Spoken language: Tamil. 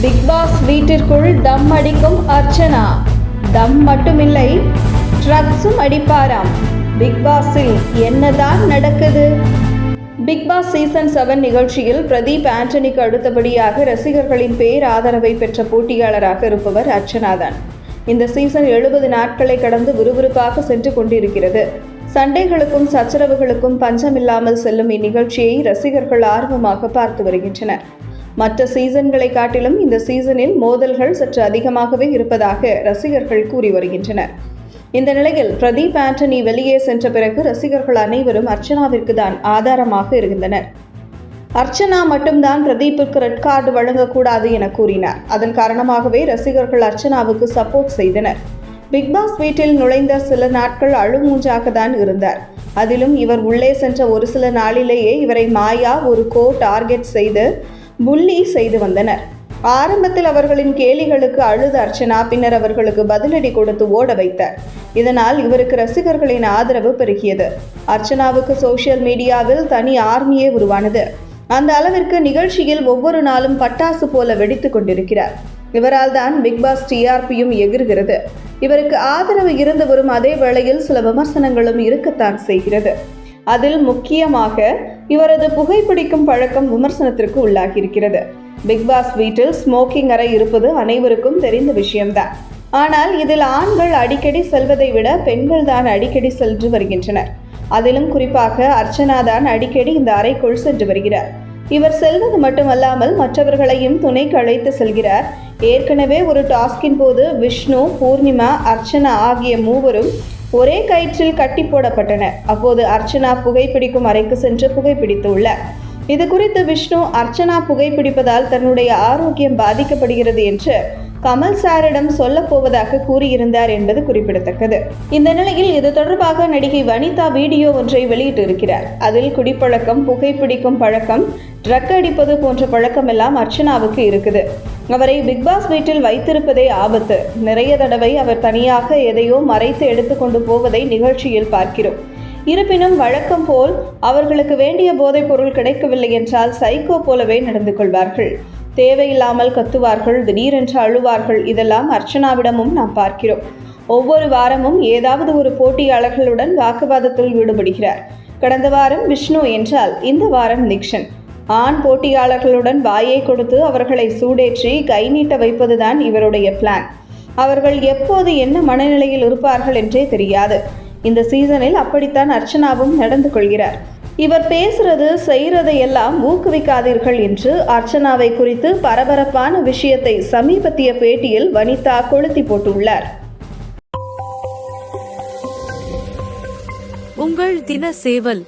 பிக் பாஸ் வீட்டிற்குள் தம் அடிக்கும் அர்ச்சனா. தம் மட்டுமில்லை ட்ரக்ஸும் அடிப்பாராம். பிக் பாஸில் என்னதான் நடக்குது? பிக் பாஸ் சீசன் செவன் நிகழ்ச்சியில் பிரதீப் ஆண்டனிக்கு அடுத்தபடியாக ரசிகர்களின் பேர் ஆதரவை பெற்ற போட்டியாளராக இருப்பவர் அர்ச்சனா தான் இந்த சீசன் எழுபது நாட்களை கடந்து விறுவிறுப்பாக சென்று கொண்டிருக்கிறது. சண்டைகளுக்கும் சச்சரவுகளுக்கும் பஞ்சமில்லாமல் செல்லும் இந்நிகழ்ச்சியை ரசிகர்கள் ஆர்வமாக பார்த்து வருகின்றனர். மற்ற சீசன்களை காட்டிலும் இந்த சீசனில் மோதல்கள் சற்று அதிகமாகவே இருப்பதாக ரசிகர்கள் கூறி வருகின்றனர். இந்த நிலையில் பிரதீப் ஆண்டனி வெளியே சென்ற பிறகு ரசிகர்கள் அனைவரும் அர்ச்சனாவிற்கு தான் ஆதாரமாக இருந்தனர். அர்ச்சனா மட்டும்தான் பிரதீப்புக்கு ரெட் கார்டு வழங்கக்கூடாது என கூறினார். அதன் காரணமாகவே ரசிகர்கள் அர்ச்சனாவுக்கு சப்போர்ட் செய்தனர். பிக் பாஸ் வீட்டில் நுழைந்த சில நாட்கள் அழுமூஞ்சாக தான் இருந்தார். அதிலும் இவர் உள்ளே சென்ற ஒரு சில நாளிலேயே இவரை மாயா ஒரு கோ டார்கெட் செய்து புள்ளி செய்து வந்தனர். ஆரம்பத்தில் அவர்களின் கேலிகளுக்கு அழுத அர்ச்சனா பின்னர் அவர்களுக்கு பதிலடி கொடுத்து ஓட வைத்தார். இதனால் இவருக்கு ரசிகர்களின் ஆதரவு பெருகியது. அர்ச்சனாவுக்கு சோஷியல் மீடியாவில் தனி ஆர்மியே உருவானது. அந்த அளவிற்கு நிகழ்ச்சியில் ஒவ்வொரு நாளும் பட்டாசு போல வெடித்து கொண்டிருக்கிறார். இவரால் தான் பிக் பாஸ் டிஆர்பியும் எகிர்கிறது. இவருக்கு ஆதரவு இருந்து வரும் அதே வேளையில் சில விமர்சனங்களும் இருக்கத்தான் செய்கிறது. அதில் முக்கியமாக இவரது புகைப்பிடிக்கும் பழக்கம் விமர்சனத்திற்கு உள்ளாகியிருக்கிறது. பிக் பாஸ் வீட்டில் ஸ்மோக்கிங் அறை இருப்பது அனைவருக்கும் தெரிந்த விஷயம்தான். ஆனால் இதில் ஆண்கள் அடிக்கடி செல்வதை விட பெண்கள் தான் அடிக்கடி சென்று வருகின்றனர். அதிலும் குறிப்பாக அர்ச்சனா தான் அடிக்கடி இந்த அறைக்குள் சென்று வருகிறார். இவர் செல்வது மட்டுமல்லாமல் மற்றவர்களையும் துணைக்கு அழைத்து செல்கிறார். ஏற்கனவே ஒரு டாஸ்கின் போது விஷ்ணு பூர்ணிமா அர்ச்சனா ஆகிய மூவரும் ஒரே கயிற்றில் கட்டி போடப்பட்டன. அப்போது அர்ச்சனா புகைப்பிடிக்கும் அறைக்கு சென்று புகைப்பிடித்துள்ளார் இது குறித்து விஷ்ணு அர்ச்சனா புகைப்பிடிப்பதால் தன்னுடைய ஆரோக்கியம் பாதிக்கப்படுகிறது என்று கமல் சாரிடம் சொல்ல போவதாக கூறியிருந்தார் என்பது குறிப்பிடத்தக்கது. இந்த நிலையில் இது தொடர்பாக நடிகை வனிதா வீடியோ ஒன்றை வெளியிட்டிருக்கிறார். அதில் குடிப்பழக்கம் புகைப்பிடிக்கும் பழக்கம் ட்ரக் அடிப்பது போன்ற பழக்கமெல்லாம் அர்ச்சனாவுக்கு இருக்குது. அவரை பிக்பாஸ் வீட்டில் வைத்திருப்பதே ஆபத்து. நிறைய தடவை அவர் தனியாக எதையோ மறைத்து எடுத்துக்கொண்டு போவதை நிகழ்ச்சியில் பார்க்கிறோம். இருப்பினும் வழக்கம் போல் அவர்களுக்கு வேண்டிய போதைப் பொருள் கிடைக்கவில்லை என்றால் சைக்கோ போலவே நடந்து கொள்வார்கள். தேவையில்லாமல் கத்துவார்கள் திடீரென்று அழுவார்கள். இதெல்லாம் அர்ச்சனாவிடமும் நாம் பார்க்கிறோம். ஒவ்வொரு வாரமும் ஏதாவது ஒரு போட்டியாளர்களுடன் வாக்குவாதத்தில் ஈடுபடுகிறார். கடந்த வாரம் விஷ்ணு என்றால் இந்த வாரம் நிக்ஷன் ஆண் போட்டியாளர்களுடன் வாயை கொடுத்து அவர்களை சூடேற்றி கை நீட்ட வைப்பதுதான் இவருடைய பிளான் அவர்கள் எப்போது என்ன மனநிலையில் இருப்பார்கள் என்றே தெரியாது. இந்த சீசனில் அப்படித்தான் அர்ச்சனாவும் நடந்து கொள்கிறார். இவர் பேசுறது செய்யறதை எல்லாம் ஊக்குவிக்காதீர்கள் என்று அர்ச்சனாவை குறித்து பரபரப்பான விஷயத்தை சமீபத்திய பேட்டியில் வனிதா கொளுத்தி போட்டுள்ளார். உங்கள் தின சேவல்